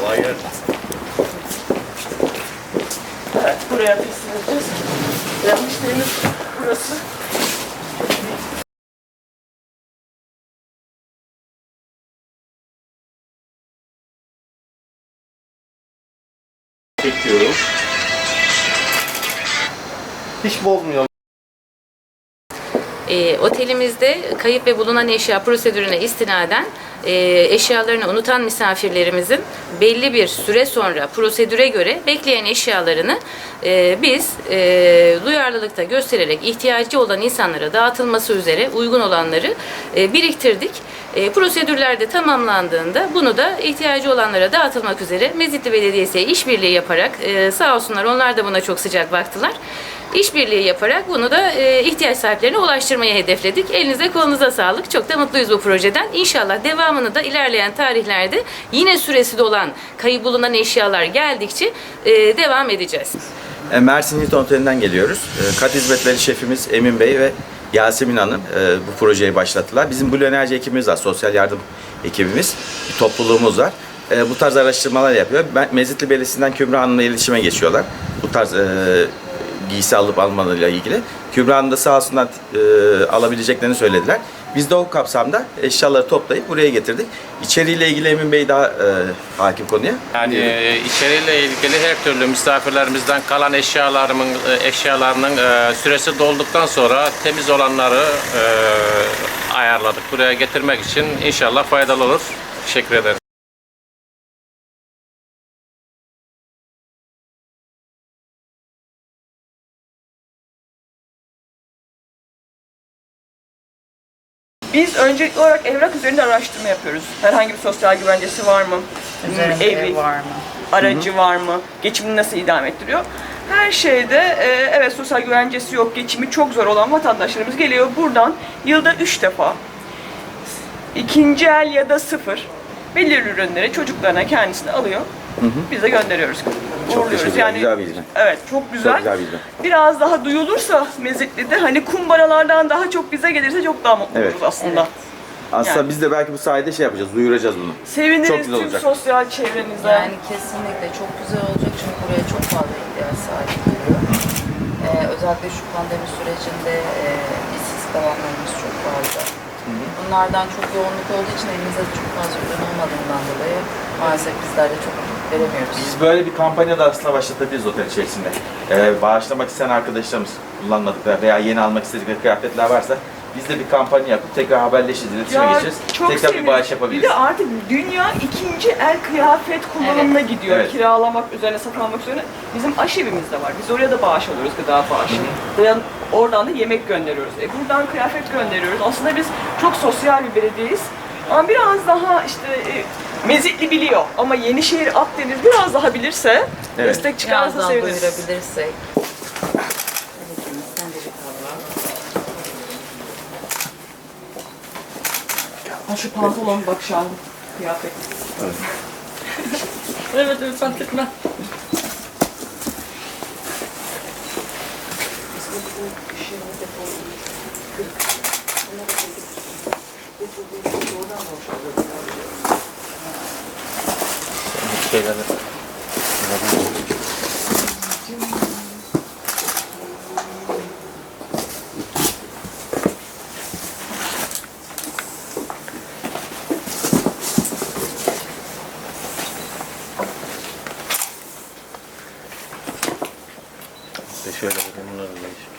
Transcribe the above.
Kolay gelsin. Evet, buraya teslim edeceğiz. Müşterimiz burası. Çekiyorum. Hiç bozmuyor. E, otelimizde kayıp ve bulunan eşya prosedürüne istinaden e, eşyalarını unutan misafirlerimizin belli bir süre sonra prosedüre göre bekleyen eşyalarını e, biz e, duyarlılıkta göstererek ihtiyacı olan insanlara dağıtılması üzere uygun olanları biriktirdik. E, prosedürler de tamamlandığında bunu da ihtiyacı olanlara dağıtılmak üzere Mezitli Belediyesi'ye işbirliği yaparak e, sağ olsunlar onlar da buna çok sıcak baktılar. İşbirliği yaparak bunu da ihtiyaç sahiplerine ulaştırmayı hedefledik. Elinize kolunuza sağlık. Çok da mutluyuz bu projeden. İnşallah devamını da ilerleyen tarihlerde yine süresi dolan kaybolunan eşyalar geldikçe e, devam edeceğiz. E, Mersin Hilton Oteli'nden geliyoruz. E, Kat hizmetleri şefimiz Emin Bey ve Yasemin Hanım e, bu projeyi başlattılar. Bizim Blue Enerji ekibimiz var, sosyal yardım ekibimiz, bir topluluğumuz var. E, bu tarz araştırmalar yapıyor. Ben, Mezitli Belediyesi'nden Kübra Hanım'la iletişime geçiyorlar. Bu tarz e, giysi alıp almalarıyla ilgili. Kübra Hanım da sağ olsunlar e, alabileceklerini söylediler. Biz de o kapsamda eşyaları toplayıp buraya getirdik. İçeriğiyle ilgili Emin Bey daha e, hakim konuya. Yani e, içeriğiyle ilgili her türlü misafirlerimizden kalan eşyalarımın e, eşyalarının e, süresi dolduktan sonra temiz olanları e, ayarladık. Buraya getirmek için inşallah faydalı olur. Teşekkür ederim. Biz öncelikli olarak evrak üzerinde araştırma yapıyoruz. Herhangi bir sosyal güvencesi var mı? Evi, var mı? aracı var mı? Geçimini nasıl idame ettiriyor? Her şeyde e, evet sosyal güvencesi yok, geçimi çok zor olan vatandaşlarımız geliyor buradan yılda üç defa ikinci el ya da sıfır belirli ürünleri çocuklarına kendisine alıyor. Biz de gönderiyoruz. Uğurluyoruz. teşekkürler, güzel bilgi. Evet çok güzel. güzel bilgi. Biraz daha duyulursa Mezitli'de hani kumbaralardan daha çok bize gelirse çok daha mutlu Evet. oluruz aslında. Aslında Yani. biz de belki bu sayede şey yapacağız, duyuracağız bunu. Seviniriz Çok güzel tüm olacak. sosyal çevrenize. Yani kesinlikle çok güzel olacak çünkü buraya çok fazla ihtiyaç sahibi geliyor. Ee, özellikle şu pandemi sürecinde e, işsiz kalanlarımız çok fazla. Bunlardan çok yoğunluk olduğu için elimizde çok fazla ürün olmadığından dolayı maalesef bizler de çok veremiyoruz. Biz böyle bir kampanya da aslında başlatabiliriz otel içerisinde. Ee, bağışlamak isteyen arkadaşlarımız kullanmadıkları veya yeni almak istedikleri kıyafetler varsa biz de bir kampanya yapıp tekrar haberleşiriz, iletişime geçeriz. Tekrar bir bağış Bir yapabiliriz. de artık dünya ikinci el kıyafet kullanımına gidiyor. Evet. Kiralamak üzerine, satın almak üzerine. Bizim aşevimiz de var. Biz oraya da bağış alıyoruz, gıda bağışı. Ve oradan da yemek gönderiyoruz. E buradan kıyafet gönderiyoruz. Aslında biz çok sosyal bir belediyeyiz. Ama biraz daha işte e, Mezitli biliyor ama Yenişehir Akdeniz biraz daha bilirse, Evet. destek çıkarsa Birazdan seviniriz. duyurabilirsek. Sen de bir. Ha şu pantolon bak şu an kıyafet. evet evet sen tıkla. Şeyleri. Şöyle bakayım bunları değişik.